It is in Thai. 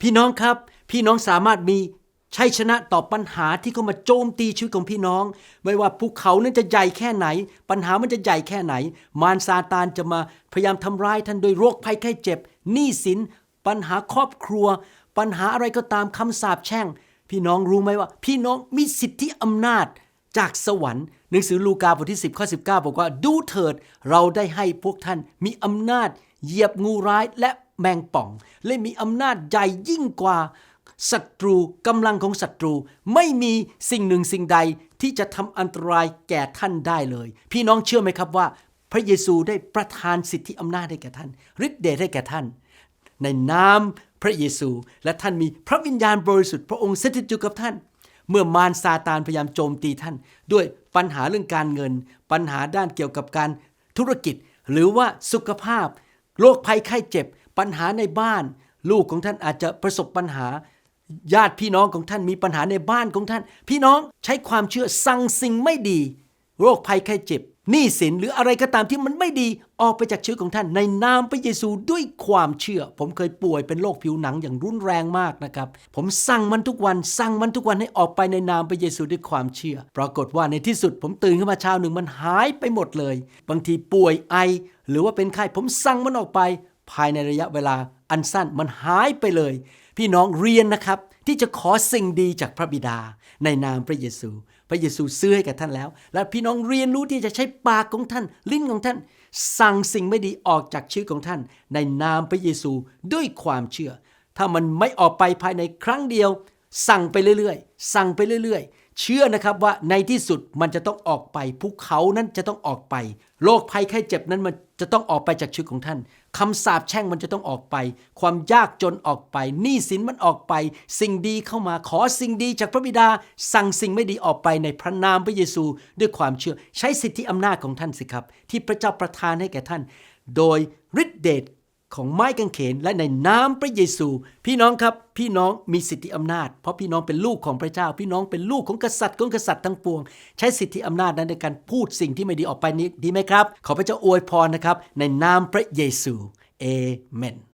พี่น้องครับ พี่น้องสามารถมีชัยชนะต่อปัญหาที่เข้ามาโจมตีชีวิตของพี่น้อง ไม่ว่าภูเขานั้นจะใหญ่แค่ไหน ปัญหามันจะใหญ่แค่ไหน มารซาตานจะมาพยายามทำร้ายท่านโดยโรคภัยไข้เจ็บหนี้สิน ปัญหาครอบครัว ปัญหาอะไรก็ตามคำสาปแช่ง พี่น้องรู้ไหมว่า พี่น้องมีสิทธิอำนาจจากสวรรค์หนังสือลูกาบทที่ 10ข้อ19 บอกว่าดูเถิดเราได้ให้พวกท่านมีอำนาจ เหยียบงูร้ายและแมงป่อง และมีอำนาจใหญ่ยิ่งกว่าศัตรูกำลังของศัตรู ไม่มีสิ่งหนึ่งสิ่งใดที่จะทำอันตรายแก่ท่านได้เลย พี่น้องเชื่อไหมครับว่า พระเยซูได้ประทานสิทธิอำนาจให้แก่ท่านฤทธิ์เดชให้แก่ท่าน ในนามพระเยซู และท่านมีพระวิญญาณบริสุทธิ์พระองค์สถิตอยู่กับท่าน เมื่อมารซาตานพยายามโจมตีท่าน ด้วยปัญหาเรื่องการเงิน ปัญหาด้านเกี่ยวกับการธุรกิจ หรือว่าสุขภาพ โรคภัยไข้เจ็บ ปัญหาในบ้าน ลูกของท่านอาจจะประสบปัญหา ญาติพี่น้องของท่านมีปัญหาในบ้านของท่าน พี่น้องใช้ความเชื่อสั่งสิ่งไม่ดี โรคภัยไข้เจ็บ หนี้สินหรืออะไรก็ตามที่มันไม่ดีออกไปจากชีวิตของท่าน ในนามพระเยซูด้วยความเชื่อ ผมเคยป่วยเป็นโรคผิวหนังอย่างรุนแรงมากนะครับ ผมสั่งมันทุกวัน สั่งมันทุกวันให้ออกไปในนามพระเยซูด้วยความเชื่อ ปรากฏว่าในที่สุดผมตื่นขึ้นมาเช้าหนึ่งมันหายไปหมดเลย บางทีป่วยไอ หรือว่าเป็นไข้ผมสั่งมันออกไป ภายในระยะเวลาอันสั้นมันหายไปเลย พี่น้องเรียนนะครับ ที่จะขอสิ่งดีจากพระบิดาในนามพระเยซู พระเยซูซื้อให้กับท่านแล้ว และพี่น้องเรียนรู้ที่จะใช้ปากของท่าน ลิ้นของท่าน สั่งสิ่งไม่ดีออกจากชีวิตของท่าน ในนามพระเยซูด้วยความเชื่อ ถ้ามันไม่ออกไปภายในครั้งเดียว สั่งไปเรื่อยๆ สั่งไปเรื่อยๆ เชื่อนะครับว่าในที่สุดมันจะต้องออกไปภูเขานั้นจะต้องออกไป โรคภัยไข้เจ็บนั้นมันจะต้องออกไปจากชีวิตของท่านคำสาปแช่งมันจะต้องออกไป ความยากจนออกไปหนี้สินมันออกไป สิ่งดีเข้ามาขอสิ่งดีจากพระบิดา สั่งสิ่งไม่ดีออกไปในพระนามพระเยซูด้วยความเชื่อ ใช้สิทธิอำนาจของท่านสิครับ ที่พระเจ้าประทานให้แก่ท่าน โดยฤทธิเดช ของไม้กางเขนและในนามพระเยซู พี่น้องครับพี่น้องมีสิทธิอำนาจ เพราะพี่น้องเป็นลูกของพระเจ้า พี่น้องเป็นลูกของกษัตริย์ของกษัตริย์ทั้งปวง ใช้สิทธิอำนาจนั้นในการพูดสิ่งที่ไม่ดีออกไปนี้ดีไหมครับ ขอพระเจ้าอวยพรนะครับ ในนามพระเยซูเอเมน